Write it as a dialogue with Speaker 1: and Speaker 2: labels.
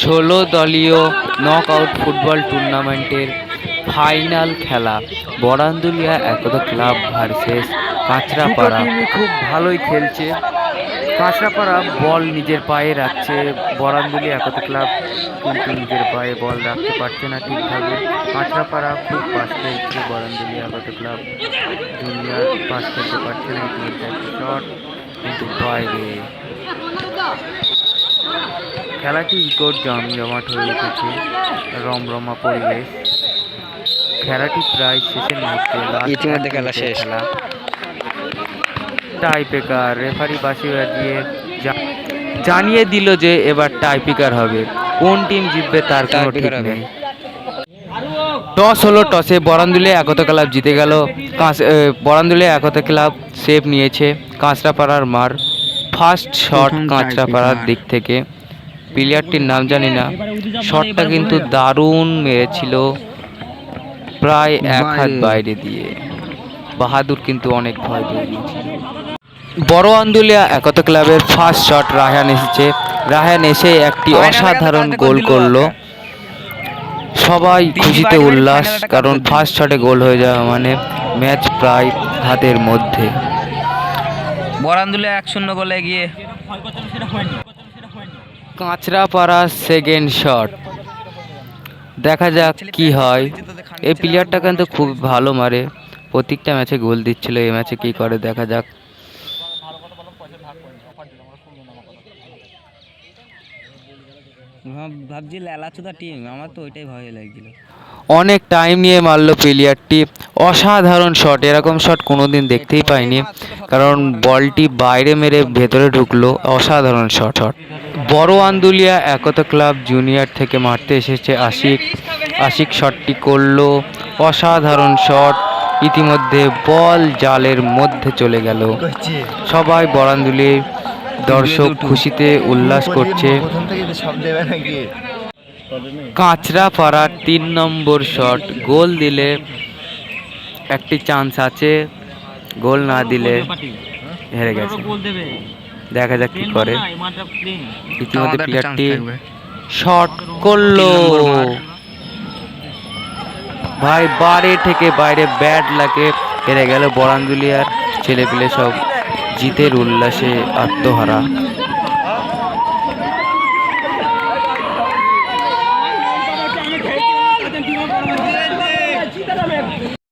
Speaker 1: ষোলো দলীয় knock out football টুর্নামেন্টের ফাইনাল খেলা। Barandulia Ekta club versus Kanchrapara. খুব ভালোই খেলছে। কাঁচরাপাড়া বল নিজের পায়ে রাখছে। বরান্দুলি একতা ক্লাব কিন্তু নিজের পায়ে বল রাখতে পারছে না ঠিকভাবে। কাঁচরাপাড়া খুব পাস খেলছে। Baranduli Ekta club junior pass খেলতে পারছে না। কিন্তু বাইরে। খেলাটি ইকোর জমজমাট হয়ে উঠেছে। রমরমা পরিবেশ। খেলাটি প্রায় শেষের মুহূর্তে
Speaker 2: ইতিমধ্যে খেলা শেষ।
Speaker 1: খেলা টাই পেকার রেফারি বাসি বাজিয়ে জানিয়ে দিল যে এবার টাই পিকার হবে। কোন টিম জিতবে তার কোনো ঠিক
Speaker 2: হবে।
Speaker 1: নেই। টস হলো টসে বরান্দুলে একতা ক্লাব জিতে গেল। কাঁচ- বরান্দুলে একতা ক্লাব সেভ নিয়েছে। কাঁচরাপাড়ার মার। ফার্স্ট শট কাঁচরাপাড়ার দিক থেকে। প্লেয়ারটির নাম জানি না। শটটা কিন্তু দারুণ মেরেছিল। প্রায় এক হাত
Speaker 2: বাইরে।
Speaker 1: বাইরে দিয়ে। বাহাদুর কিন্তু অনেক ভয় পেয়ে গিয়েছিল। বড় আন্দুলিয়া একতা ক্লাবের ফার্স্ট শট রাহান এসেছে। রাহান এসে একটি অসাধারণ গোল করল। সবাই খুশিতে উল্লাস কারণ ফার্স্ট শটে গোল হয়ে যাওয়া মানে ম্যাচ প্রায় হাতের মধ্যে।
Speaker 2: বরান্দুলে এক শূন্য গোলে গিয়ে
Speaker 1: কাঁচরাপাড়া সেকেন্ড শট দেখা যাক কি হয়। এই প্লেয়ারটা কিন্তু খুব ভালো মারে। প্রত্যেকটা ম্যাচে গোল দিচ্ছিল এই ম্যাচে কি করে দেখা যাক।
Speaker 2: ভাবছি লেলাচুদা টিম আমার তো ওইটাই ভয় লাগছিল।
Speaker 1: অনেক টাইম নিয়ে মারলো প্লেয়ারটি। অসাধারণ শট এরকম শট কোনোদিন দেখতেই পাইনি। কারণ বলটি বাইরে মেরে ভেতরে ঢুকলো, অসাধারণ শট শট বড় আন্দুলিয়া একতা ক্লাব জুনিয়র থেকে মারতে এসেছে আশিক। আশিক শটটি করল, অসাধারণ শট ইতিমধ্যে বল জালের মধ্যে চলে গেল। সবাই বরান্দুলির দর্শক খুশিতে উল্লাস করছে। কাঁচরা পাড়ার তিন নম্বর শট। গোল দিলে একটি চান্স আছে। গোল না দিলে হেরে গেছে। দেখা যাক কি করে। ইতিমধ্যে প্লেয়ারটি শট করল। ভাই বারে থেকে বাইরে ব্যাট লাগে। হেরে গেল বরাঞ্জুলিয়ার ছেলেপিলে সব জিতের উল্লাসে আত্মহারা।